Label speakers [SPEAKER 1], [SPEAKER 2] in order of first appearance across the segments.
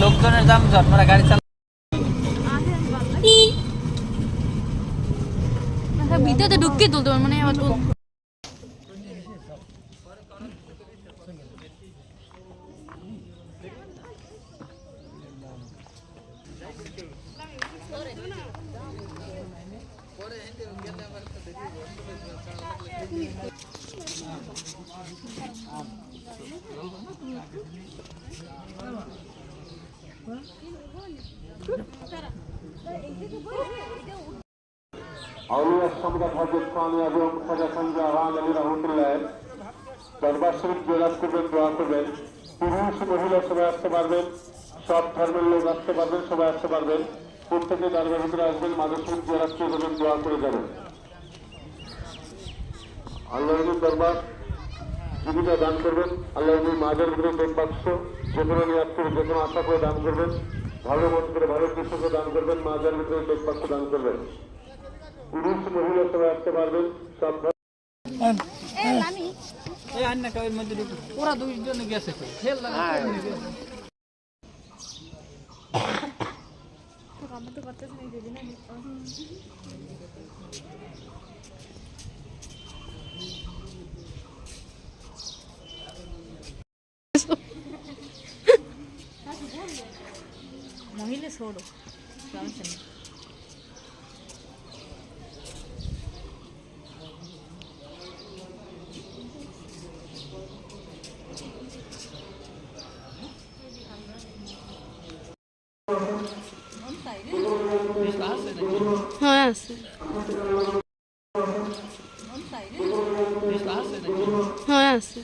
[SPEAKER 1] দুজনের দাম জন্মরা গাড়ি চালা
[SPEAKER 2] ভিতরে ঢুকিয়ে তুলতে পারব মানে আবার তুল
[SPEAKER 3] আউলিয়া সম্রাট হজরত খানি এবং খাজা সঞ্জা আহান আলী রহমতুল্লাহ দরবার শরীফ জেলাস করবেন দোয়া করবেন। মহিলা সবাই আসতে পারবেন, সব ধর্মের লোক আসতে পারবেন, সবাই আসতে পারবেন। প্রত্যেকে দরবার ভিতরে আসবেন মাঝে শরীফ জেলাস করবেন করে যাবেন। আল্লাহ দরবার জীবিকা দান করবেন। আল্লাহ নবী মাঝের ভিতরে বেদ বাক্স যে কোনো নিয়াদ করে যে কোনো আশা করে দান করবেন। ভালো মন করে ভালো কৃষকে দান করবেন মাঝের ভিতরে বেদ বাক্স দান করবেন। পুরুষ মহিলা সবাই আসতে পারবেন সব
[SPEAKER 1] ওরা দুইজনে গেছে
[SPEAKER 2] ছোড়ো সমস্যা নেই হ্যাঁ আছে। হ্যাঁ আছে।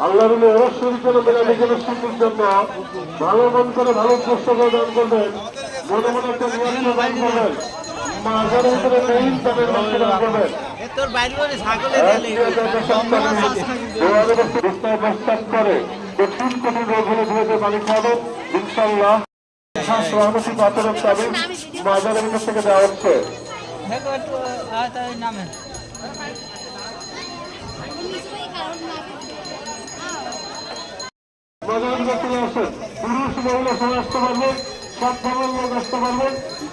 [SPEAKER 3] আল্লাহ রুলে অবশ্যই নিজের ভালো মন করে ভালো পুস্তক দান করবেন মনে মনে একটা নিয়ন্ত্রণ দান করবেন মাঝের ভিতরে নেই। তাদের দান করবেন
[SPEAKER 1] করে
[SPEAKER 3] করে কঠিন কঠিন রোগ হলে ধীরে পানি খাবেন ইনশাল্লাহ সহমতি পাথরের চাবি মাজারের কাছ থেকে দেওয়া হচ্ছে। পুরুষ মহিলা সবাই আসতে পারবেন সব ধরনের লোক আসতে পারবেন